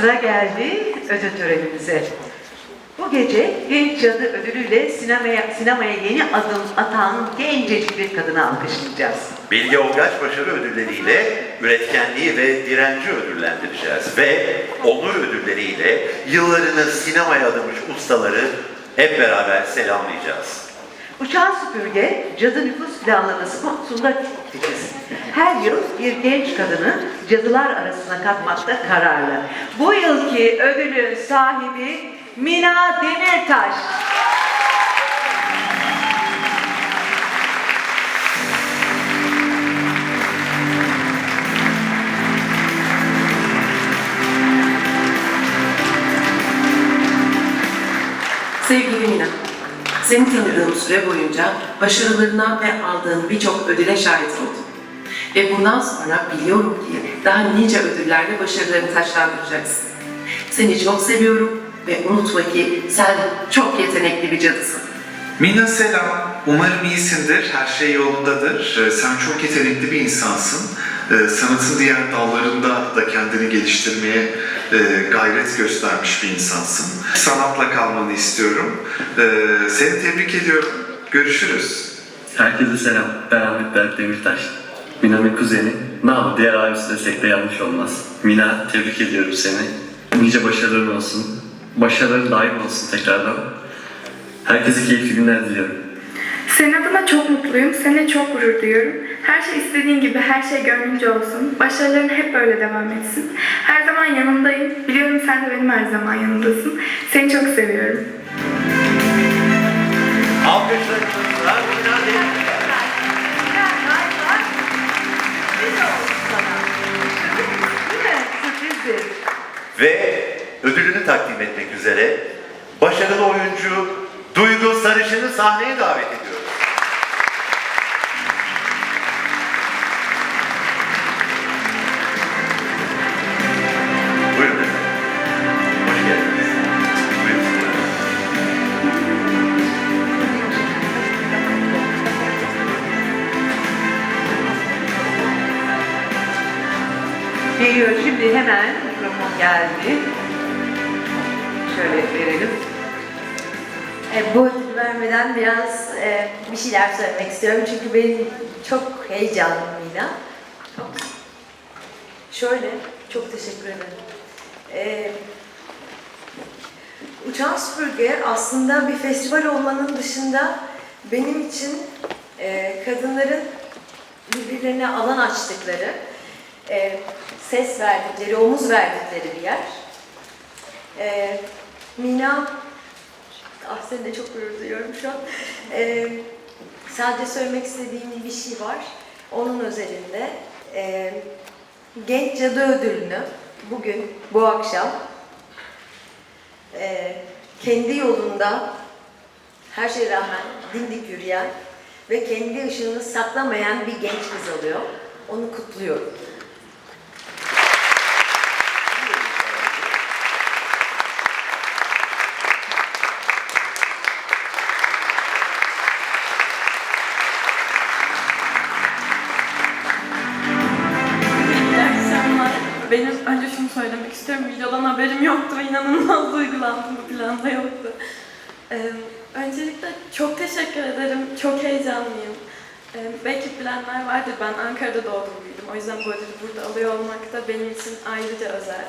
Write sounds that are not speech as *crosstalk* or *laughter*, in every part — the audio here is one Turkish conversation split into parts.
sıra geldi ödül törenimize. Bu gece Genç Cadı ödülüyle sinemaya, sinemaya yeni adım atan gencecik bir kadını alkışlayacağız. Bilge Olgaç başarı ödülleriyle üretkenliği ve direnci ödüllendireceğiz. Ve onur ödülleriyle yıllarını sinemaya adamış ustaları hep beraber selamlayacağız. Uçan Süpürge, cadı nüfus planlaması konusunda çok titiz. Her yıl bir genç kadını cadılar arasına katmakta kararlı. Bu yılki ödülün sahibi Mina Demirtaş. Sevgili Mina, seni tanıdığım süre boyunca başarılarına ve aldığın birçok ödüle şahit oldum. Ve bundan sonra biliyorum ki daha nice ödüllerle başarılarını taşlandıracaksın. Seni çok seviyorum ve unutma ki sen çok yetenekli bir cadısın. Mina selam. Umarım iyisindir. Her şey yolundadır. Ee, Sen çok yetenekli bir insansın. Ee, Sanatın diğer dallarında da kendini geliştirmeye e, gayret göstermiş bir insansın. Sanatla kalmanı istiyorum. Ee, Seni tebrik ediyorum. Görüşürüz. Herkese selam. Ben Ahmet Berk Demirtaş. Mina'nın kuzeni. Ne yapı diğer abisi desek de yanlış olmaz. Mina tebrik ediyorum seni. Nice başarıların olsun. Başarıların daim olsun tekrardan. Herkese keyifli günler diliyorum. Senin adına çok mutluyum. Seninle çok gurur duyuyorum. Her şey istediğin gibi, her şey gönlünce olsun. Başarıların hep böyle devam etsin. Her zaman yanındayım. Biliyorum sen de benim her zaman yanımdasın. Seni çok seviyorum. Alkışlarınızla. Sürprizdir. Ve ödülünü takdim etmek üzere başarılı oyuncu Duygu Sarışın'ı sahneye davet ediyoruz. Geliyor şimdi hemen mikrofon geldi. Şöyle verelim. E, bu ödül vermeden biraz e, bir şeyler söylemek istiyorum çünkü benim çok heyecanlıyım Mina. Şöyle, çok teşekkür ederim. E, Uçan Süpürge aslında bir festival olmanın dışında benim için e, kadınların birbirlerine alan açtıkları, e, ses verdikleri, omuz verdikleri bir yer. E, Mina Ah seni de çok gurur duyuyorum şu an. Ee, sadece söylemek istediğim bir şey var. Onun özelinde ee, Genç Cadı Ödülünü bugün, bu akşam ee, kendi yolunda her şeye rağmen dimdik yürüyen ve kendi ışığını saklamayan bir genç kız alıyor. Onu kutluyorum. Benim önce şunu söylemek istiyorum. Videodan haberim yoktu ve inanılmaz *laughs* duygulandım. Bu planda yoktu. Ee, öncelikle çok teşekkür ederim. Çok heyecanlıyım. Ee, belki bilenler vardır. Ben Ankara'da doğdum büyüdüm. O yüzden bu ödülü burada alıyor olmak da benim için ayrıca özel.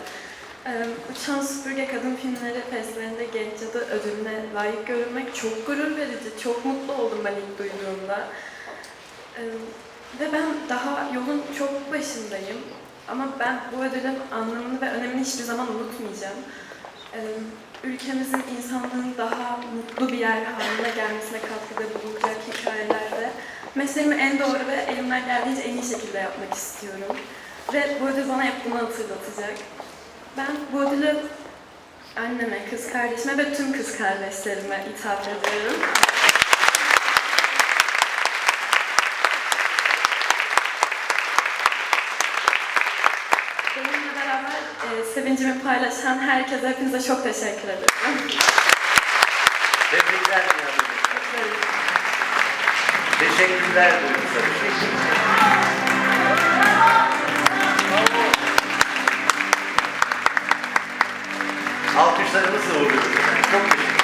Ee, Uçan Süpürge Kadın Filmleri Festivalinde Genç Cadı ödülüne layık görülmek çok gurur verici. Çok mutlu oldum ben ilk duyduğumda. Ee, ve ben daha yolun çok başındayım. Ama ben bu ödülün anlamını ve önemini hiçbir zaman unutmayacağım. Ee, ülkemizin insanlığın daha mutlu bir yer haline gelmesine katkıda bulunacak hikayelerde mesleğimi en doğru ve elimden geldiğince en iyi şekilde yapmak istiyorum. Ve bu ödül bana hep hatırlatacak. Ben bu ödülü anneme, kız kardeşime ve tüm kız kardeşlerime ithaf ediyorum. Benimle beraber e, sevincimi paylaşan herkese, hepinize çok teşekkür ederim. Tebrikler Demirtaş. Teşekkürler Duygu Sarışın. Alkışlarımızla uğurluyoruz. Çok teşekkür